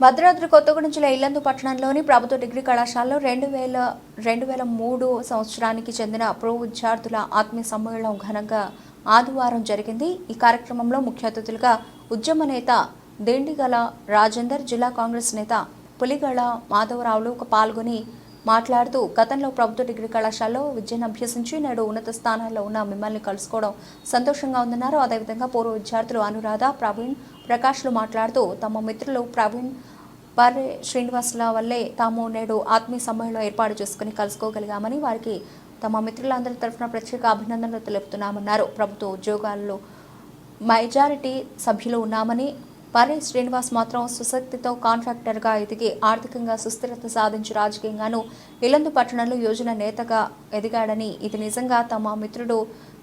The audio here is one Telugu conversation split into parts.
భద్రాద్రి కొత్తగూడెం జిల్లా ఇల్లందు పట్టణంలోని ప్రభుత్వ డిగ్రీ కళాశాలలో రెండు వేల రెండు వేల మూడు సంవత్సరానికి చెందిన ప్రో విద్యార్థుల ఆత్మీయ సమ్మేళనం ఘనంగా ఆదివారం జరిగింది. ఈ కార్యక్రమంలో ముఖ్య అతిథులుగా ఉద్యమ నేత దిండిగల రాజేందర్ జిల్లా కాంగ్రెస్ నేత పులిగళ మాధవరావులు పాల్గొని మాట్లాడుతూ గతంలో ప్రభుత్వ డిగ్రీ కళాశాలలో విద్యను అభ్యసించి నేడు ఉన్నత స్థానాల్లో ఉన్న మిమ్మల్ని కలుసుకోవడం సంతోషంగా ఉందన్నారు. అదేవిధంగా పూర్వ విద్యార్థులు అనురాధ ప్రవీణ్ ప్రకాష్లు మాట్లాడుతూ తమ మిత్రులు ప్రవీణ్ బర్రె శ్రీనివాసుల వల్లే తాము నేడు ఆత్మీయ సమ్మేళనం ఏర్పాటు చేసుకుని కలుసుకోగలిగామని వారికి తమ మిత్రులందరి తరఫున ప్రత్యేక అభినందనలు తెలుపుతున్నామన్నారు. ప్రభుత్వ ఉద్యోగాల్లో మెజారిటీ సభ్యులు ఉన్నామని పర్రే శ్రీనివాస్ మాత్రం సుశక్తితో కాంట్రాక్టర్గా ఎదిగి ఆర్థికంగా సుస్థిరత సాధించి రాజకీయంగాను ఇలందు పట్టణంలో యోజన నేతగా ఎదిగాడని ఇది నిజంగా తమ మిత్రుడు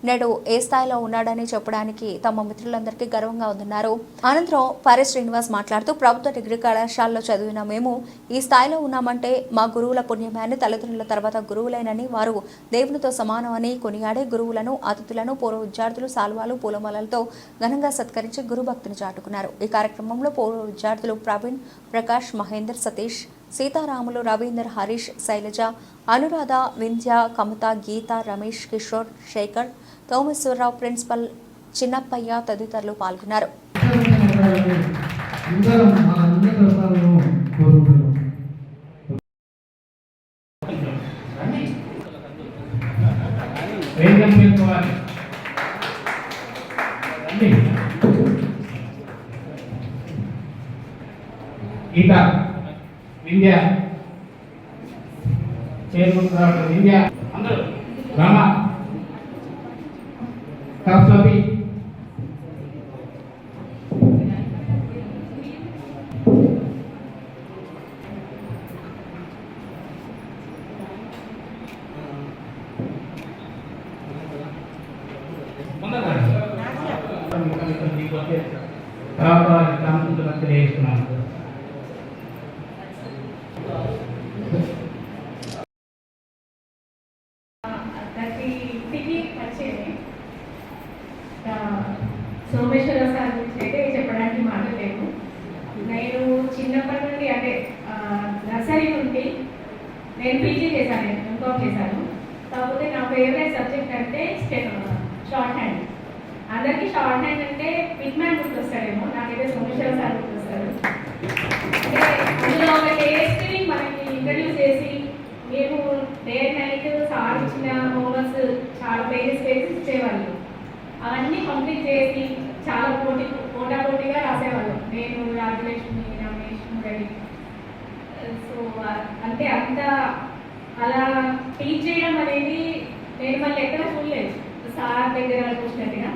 నేడు ఏ స్థాయిలో ఉన్నాడని చెప్పడానికి తమ మిత్రులందరికీ గర్వంగా ఉందన్నారు. అనంతరం పర్రే శ్రీనివాస్ మాట్లాడుతూ ప్రభుత్వ డిగ్రీ కళాశాలలో చదివిన మేము ఈ స్థాయిలో ఉన్నామంటే మా గురువుల పుణ్యమే అని తల్లిదండ్రుల తర్వాత గురువులేనని వారు దేవునితో సమానమని కొనియాడే గురువులను అతిథులను పూర్వ విద్యార్థులు సాల్వాలు పూలమాలలతో ఘనంగా సత్కరించి గురుభక్తిని చాటుకున్నారు. ఈ కార్యక్రమంలో పూర్వ విద్యార్థులు ప్రవీణ్ ప్రకాష్ మహేందర్ సతీష్ సీతారాములు రవీందర్ హరీష్ శైలజ అనురాధ వింధ్య కమత గీత రమేష్ కిషోర్ శేఖర్ కౌమేశ్వరరావు ప్రిన్సిపల్ చిన్నప్పయ్య తదితరులు పాల్గొన్నారు. గీత చేరుకుంటున్నారు అందరూ. రామ. సరస్వతి తర్వాత రామచంద్ర తెలియజేస్తున్నాను నేను పీజీ చేశాను నేను ఎంకామ్ చేశాను. కాకపోతే నా ఫేవరెట్ సబ్జెక్ట్ అంటే షార్ట్ హ్యాండ్ అందరికీ షార్ట్ హ్యాండ్ అంటే పిక్ మ్యాన్ గుర్తొస్తాడేమో నాకైతే సోమేశ్వర సార్ గుర్తొస్తారు అందులో ఒక టేస్ట్ని మనకి ఇంట్రడ్యూస్ చేసి మేము డే నైట్ సార్ ఇచ్చిన హోంవర్క్స్ చాలా పేజెస్ పేజెస్ ఇచ్చేవాళ్ళు. అవన్నీ కంప్లీట్ చేసి చాలా పోటీ పోటా పోటీగా రాసేవాళ్ళం. నేను రాజలక్ష్మి రమేష్ మురళి. సో అంటే అంత అలా టీచ్ చేయడం అనేది నేను మళ్ళీ ఎక్కడ చూడలేదు. సార్ దగ్గర చూసినట్టుగా.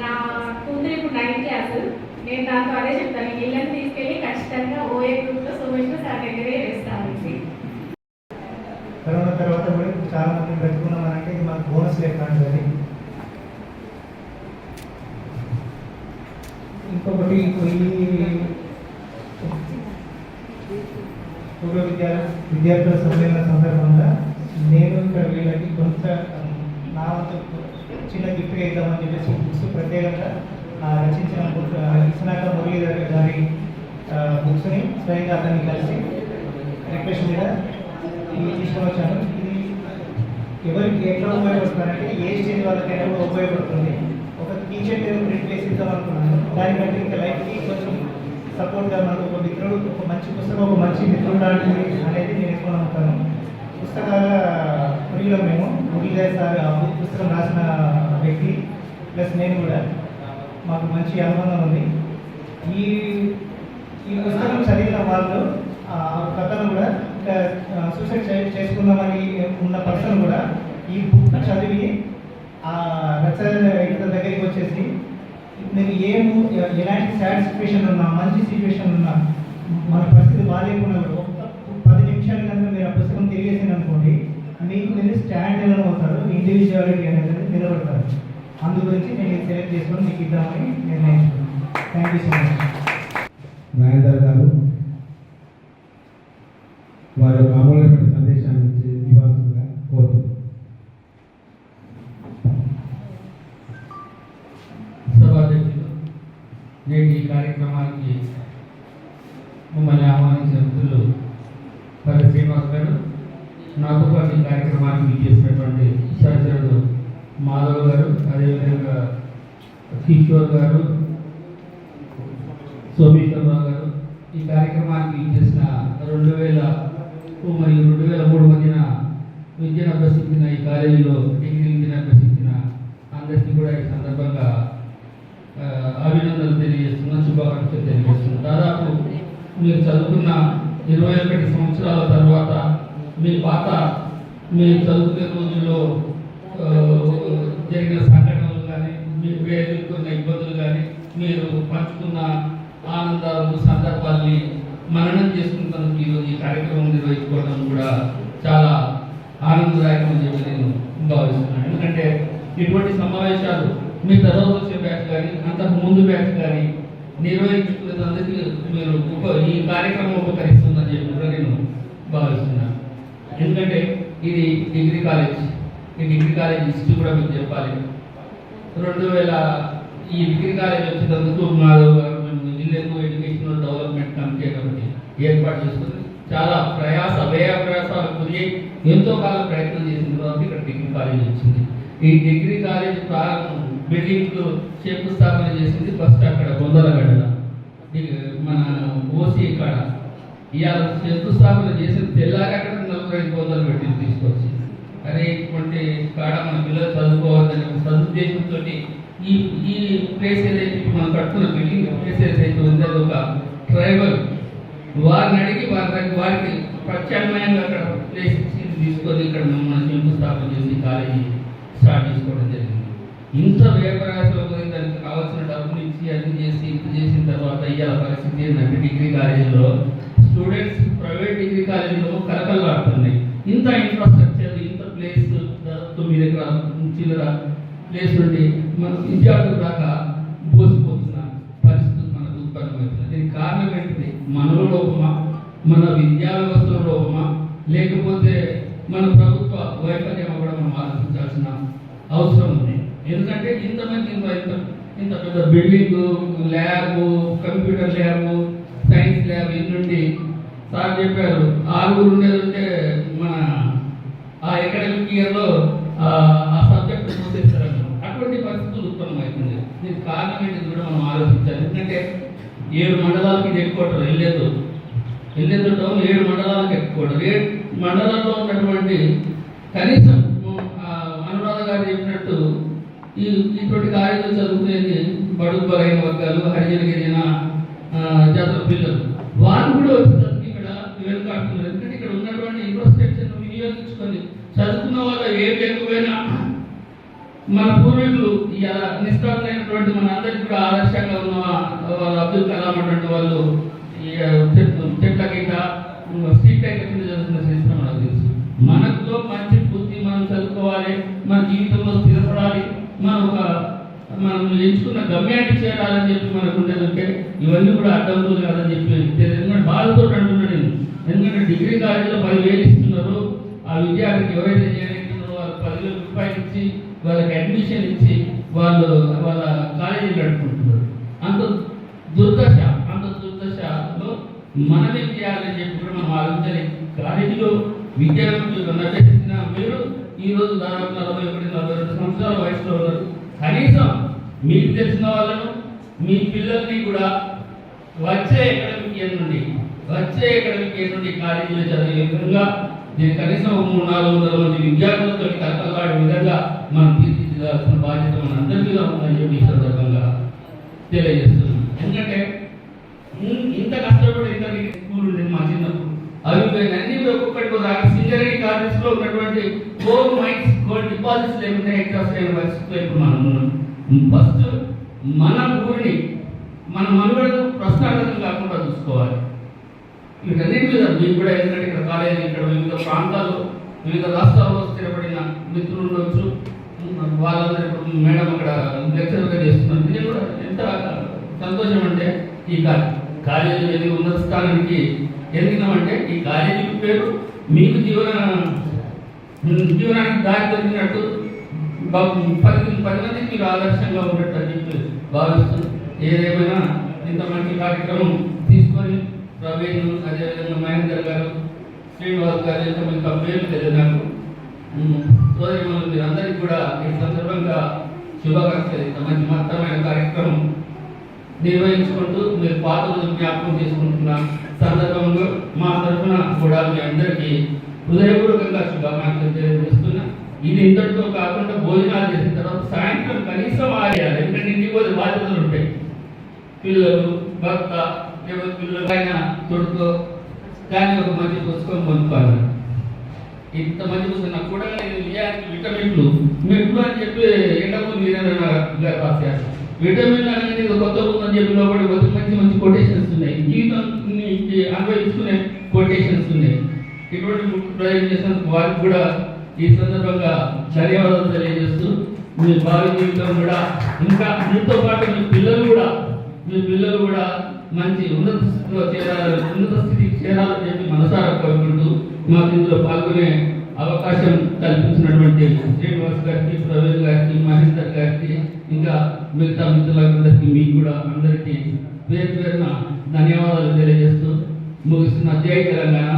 నా కూతురు ఇప్పుడు నైన్త్ క్లాస్ నేను దాంతో అదే చెప్తాను. ఇళ్ళని తీసుకెళ్ళి ఖచ్చితంగా ఓఏ గ్రూప్లో సోమేశ్వర సార్ దగ్గరే వేస్తాను. కరోనా తర్వాత కూడా చాలా మంది బ్రతుకున్నామనంటే ఇది మనకు బోనస్ లేకపోయింది ఇంకొకటి ఇప్పుడు ఈ పూర్వ విద్యా విద్యార్థుల సమ్మేళన సందర్భంగా నేను ఇక్కడ వీళ్ళకి కొంత నా వంతు చిన్న గిఫ్ట్ ఇద్దామని చెప్పేసి బుక్స్ ప్రత్యేకంగా రచించిన బుక్ ఇస్నాక మురళీధర్ గారి బుక్స్ని స్వయంగా అతన్ని కలిసి రిక్వెస్ట్ మీద ఇది తీసుకొని వచ్చాను. ఇది ఎవరికి ఎట్లా ఉపయోగపడుతున్నారంటే ఏ స్టేజ్ వాళ్ళకైనా కూడా ఉపయోగపడుతుంది? ఒక టీచర్ ప్రింట్ వేసి ఇద్దాం అనుకున్నాను. దానికంటే ఇంకా లైఫ్కి కొంచెం సపోర్ట్గా మనకు ఒక మిత్రుడు ఒక మంచి పుస్తకం ఒక మంచి మిత్రుడు లాంటిది అనేది నేను ఎక్కువ నమ్ముతాను పుస్తకాల ప్రియులం మేము మురళీధర్ సార్ ఆ పుస్తకం రాసిన వ్యక్తి ప్లస్ నేను కూడా. మాకు మంచి అనుబంధం ఉంది. ఈ ఈ పుస్తకం చదివిన వాళ్ళు ఆ కథను కూడా ఇంకా సూసైడ్ చే- చేసుకుందామని ఉన్న పర్సన్ కూడా ఈ బుక్ చదివి ఆ రచయిత దగ్గరికి వచ్చేసి మీరు ఏము ఎలాంటి సాడ్ సిచ్యువేషన్ ఉన్నా మంచి సిచ్యువేషన్ ఉన్నా మన పరిస్థితి బాగాలేకున్నా ఒక్క పది నిమిషాలు కనుక మీరు ఆ పుస్తకం తిరిగేసింది అనుకోండి మీకు మీరు స్టాండ్ ఎలా అవుతారు ఇండివిజువాలిటీ అనేది నిలబడతారు. అందు గురించి నేను సెలెక్ట్ చేసుకొని మీకు ఇద్దామని నిర్ణయించుకున్నాను. Thank you so much Rajender గారు వారు మామూలు నేటి ఈ కార్యక్రమానికి మమ్మల్ని ఆహ్వానించిన మిత్రులు పల్లి శ్రీనివాస్ గారు నాతో పాటు ఈ కార్యక్రమానికి చేసినటువంటి సహచరుడు మాధవ్ గారు అదేవిధంగా కిషోర్ గారు సోమేశ్వరరావు గారు ఈ కార్యక్రమానికి చేసిన రెండు వేల మరియు రెండు వేల మూడు మధ్యన విద్యను అభ్యసించిన ఈ కాలేజీలో డిగ్రీ విద్యను అభ్యసించిన అందరికీ కూడా ఈ సందర్భంగా ఆ, అభినందనలు తెలియజేస్తున్నా శుభాకాంక్షలు తెలియజేస్తున్నా దాదాపు మీరు చదువుకున్న ఇరవై ఒకటి సంవత్సరాల తర్వాత మీ పాత మీరు చదువుకునే రోజుల్లో జరిగిన సంఘటనలు కానీ మీకు ఎదుర్కొన్న ఇబ్బందులు కానీ మీరు పంచుకున్న ఆనందాలు సందర్భాల్ని మననం చేసుకుంటున్నందుకు ఈరోజు ఈ కార్యక్రమం నిర్వహించుకోవడం కూడా చాలా ఆనందదాయకం చెప్పి నేను భావిస్తున్నాను. ఎందుకంటే ఇటువంటి సమావేశాలు మీ తర్వాత వచ్చే బ్యాచ్ కానీ అంతకు ముందు బ్యాచ్ కానీ నిర్వహించుకునేందుకు మీరు ఉప ఈ కార్యక్రమం ఉపకరిస్తుందని చెప్పి కూడా నేను భావిస్తున్నాను ఎందుకంటే ఇది డిగ్రీ కాలేజ్. ఈ డిగ్రీ కాలేజ్ హిస్టరీ కూడా మీకు చెప్పాలి. రెండు వేల ఈ డిగ్రీ కాలేజ్ వచ్చినందుకు మాధవ్ గారు మేము ఎడ్యుకేషనల్ డెవలప్మెంట్ కమిటీ కమిటీ ఏర్పాటు చేసుకుంది. చాలా ప్రయాస వ్యయ ప్రయాసాలు కుదిరి ఎంతో కాలం ప్రయత్నం చేసిన తర్వాత ఇక్కడ డిగ్రీ కాలేజ్ వచ్చింది. ఈ డిగ్రీ కాలేజ్ ప్రారంభం బిల్డింగ్ శంకుస్థాపన చేసింది ఫస్ట్ అక్కడ గొందలగడ్డ మన ఓసీ ఇక్కడ ఇవాళ శంకుస్థాపన చేసిన తెల్లారి అక్కడ నలభై ఐదు వందలు పెట్టింది తీసుకొచ్చి. అరే ఇటువంటి కాడ మన పిల్లలు చదువుకోవాలని సదుద్దేశంతో ఈ ఈ ప్లేస్ ఏదైతే మనం కట్టుకున్న బిల్డింగ్ ప్లేస్ ఏదైతే ఉందో అది ఒక ట్రైబల్. వారిని అడిగి వారి దగ్గర వారికి ప్రత్యామ్నాయంగా అక్కడ ప్లేస్ తీసుకొని ఇక్కడ మన శంకుస్థాపన చేసి కాలేజీ స్టార్ట్ చేసుకోవడం జరిగింది. ఇంత వ్యయప్రయాసాలు పోయిన దానికి కావాల్సిన డబ్బులు ఇచ్చి అది చేసి ఇంత చేసిన తర్వాత ఇవాళ పరిస్థితి ఏంటంటే డిగ్రీ కాలేజీలో స్టూడెంట్స్ ప్రైవేట్ డిగ్రీ కాలేజీలో కలకలాడుతున్నాయి ఇంత ఇన్ఫ్రాస్ట్రక్చర్ ఇంత ప్లేస్ తొమ్మిది ఎకరాల చిల్లర ప్లేస్ నుండి మన విద్యార్థులు దాకా పోసిపోతున్న పరిస్థితులు మనకు ఉత్పన్నమవుతున్నాయి దీనికి కారణం ఏంటిది? మనలో లోపమా? మన విద్యా వ్యవస్థలో లోపమా? లేకపోతే మన ప్రభుత్వ వైఫల్యం కూడా మనం ఆలోచించాల్సిన అవసరం ఉంది. ఎందుకంటే ఇంతమంది ఇంత ఇంత పెద్ద building lab computer lab science lab నుండి సార్ చెప్పారు. ఆరుగురు ఉండేది ఉంటే మన ఆ అకాడమిక్ ఇయర్లో ఆ సబ్జెక్ట్ మూసేస్తారని అటువంటి పరిస్థితులు ఉత్పన్నమవుతుంది దీనికి కారణం ఏంటి కూడా మనం ఆలోచించాలి. ఎందుకంటే ఏడు మండలాలకి ఇది ఎక్కువ వెళ్ళేదు వెళ్ళేదు టౌన్ ఏడు మండలాలకు ఎక్కువ ఏడు మండలంలో ఉన్నటువంటి కనీసం గారు చెప్పినట్టు ఈ ఇటువంటి కాలేజీలు చదువుకునేది బడుగు బలైన వర్గాలు హరిజన గిరిజన జాతర పిల్లలు. వారు కూడా వచ్చి ఇక్కడ వెనుకాడుతున్నారు. ఎందుకంటే ఇక్కడ ఉన్నటువంటి ఇన్ఫ్రాస్ట్రక్చర్ వినియోగించుకొని చదువుకున్న వాళ్ళ ఏ లేకపోయినా మన పూర్వీకులు ఇలా నిష్ఠాతులైనటువంటి మన అందరికి కూడా ఆదర్శంగా ఉన్న వాళ్ళు అబ్దుల్ కలాం అటువంటి వాళ్ళు చెట్ల కింద స్ట్రీట్ టైం కింద చదువుతున్న తెలుసు మనకు తెలుసు. చదువుకోవాలి మన జీవితంలో స్థిరపడాలి మనం ఒక మనం ఎంచుకున్న గమ్యాన్ని చేరాలని చెప్పి మనకు ఉండేదంటే ఇవన్నీ కూడా అడ్డంకులు కాదని చెప్పి ఎందుకంటే బాధతో అంటున్నాడు నేను. ఎందుకంటే డిగ్రీ కాలేజీలో పదివేలు ఇస్తున్నారు. ఆ విద్యార్థికి ఎవరైతే చేరుతున్నారో వాళ్ళు పదివేల రూపాయలు ఇచ్చి వాళ్ళకి అడ్మిషన్ ఇచ్చి వాళ్ళు వాళ్ళ కాలేజీ నడుపుకుంటున్నారు. అంత దుర్దశ అంత దుర్దశలో మనం చేయాలని చెప్పి కూడా మనం ఆలోచించాలి. కాలేజీలో విద్యార్థులు అభ్యసించిన మీరు ఈ రోజు దాదాపు నలభై ఒకటి నలభై రెండు సంవత్సరాల వయసులో ఉన్నారు. కనీసం మీకు తెలిసిన వాళ్ళను మీ పిల్లల్ని కూడా వచ్చే అకాడమిక్ ఇయర్ నుండి వచ్చే అకాడమిక్ ఇయర్ నుండి కాలేజీలో చదివే విధంగా దీని కనీసం ఒక మూడు నాలుగు వందల మంది విద్యార్థులతో కలకలాడే విధంగా మనం తీర్చిదిద్దాల్సిన బాధ్యత మన అందరి మీద ఉందని చెప్పి ఈ సందర్భంగా తెలియజేస్తున్నాం ఎందుకంటే ఇంత కష్టపడి ఇంత స్కూల్ ఉండేది మా చిన్నప్పుడు. అవి పోయిన ఒక్కొక్కటి కూడా సింగరేణి కాలేజ్లో ఉన్నటువంటి గోల్డ్ మైన్స్ గోల్డ్ డిపాజిట్స్ లేకుండా ఎగ్జాస్ట్ అయిన పరిస్థితిలో ఇప్పుడు మనం ఉన్నాం ఫస్ట్ మన ఊరిని మన మనుగడను ప్రశ్నార్థం కాకుండా చూసుకోవాలి. వీటన్నిటి మీద మీకు కూడా ఎందుకంటే ఇక్కడ కాలేజీ ఇక్కడ వివిధ ప్రాంతాల్లో వివిధ రాష్ట్రాల్లో స్థిరపడిన మిత్రులు ఉండొచ్చు. వాళ్ళందరూ ఇప్పుడు మేడం అక్కడ లెక్చర్గా చేస్తున్నారు. ఇది కూడా ఎంత సంతోషం అంటే ఈ కాలేజీ ఉన్నత స్థానానికి ఎదిగినామంటే ఈ కాలేజీకి పేరు మీకు జీవన జీవనానికి దారి దొరికినట్టు పది పది మందికి మీరు ఆదర్శంగా ఉన్నట్టు అని చెప్పి భావిస్తూ ఏదేమైనా ఇంత మంచి కార్యక్రమం తీసుకొని ప్రవీణ్ అదేవిధంగా మహేందర్ గారు శ్రీనివాస్ గారు ఇంత మంది పేర్లు తెలియదు నాకు సోదరిమణులు మీరందరికీ కూడా ఈ సందర్భంగా శుభాకాంక్షలు. ఇంత మంచి మహత్తరమైన కార్యక్రమం నిర్వహించుకుంటూ మీరు పాత రోజులు జ్ఞాపకం చేసుకుంటున్న సందర్భంలో మా తరఫున కూడా మీ అందరికీ హృదయపూర్వకంగా శుభాకాంక్షలు తెలియజేస్తున్నా. ఇది ఇంతటితో కాకుండా భోజనాలు చేసిన తర్వాత సాయంత్రం కనీసం ఆరేయాలి ఎందుకంటే ఇంటికి పోతే బాధ్యతలు ఉంటాయి. పిల్లలు భర్త ఎవరి పిల్లలు అయినా తొడుకో కానీ ఒక మంచి పుస్తకం పొందుకోవాలి ఇంత మంచి పుస్తకం నాకు కూడా ఇది విటమిన్లు మెట్లు అని చెప్పి ఎండకు వీరేంద్ర రాసేస్తాను విటమిన్లు అనేది కొత్త ఉందని చెప్పి లోపల మంచి మంచి కొటేషన్స్ ఉన్నాయి. జీవితాన్ని అనుభవించుకునే కొటేషన్స్ ఉన్నాయి. ఇటువంటి బుక్ ప్రయోగం చేసిన వారికి కూడా ఈ సందర్భంగా ధన్యవాదాలు తెలియజేస్తూ మీ భావి జీవితం కూడా ఇంకా మీతో పాటు మీ పిల్లలు కూడా మీ పిల్లలు కూడా మంచి ఉన్నత స్థితిలో చేరాలని ఉన్నత స్థితికి చేరాలని చెప్పి మనసారా కోరుకుంటూ మాకు ఇందులో పాల్గొనే అవకాశం కల్పించినటువంటి శ్రీనివాస్ గారికి ప్రవీణ్ గారికి మహేందర్ గారికి ఇంకా మిగతా మిత్రులందరికీ మీకు కూడా అందరికీ పేరు పేరున ధన్యవాదాలు తెలియజేస్తూ ముగిస్తున్న జై తెలంగాణ.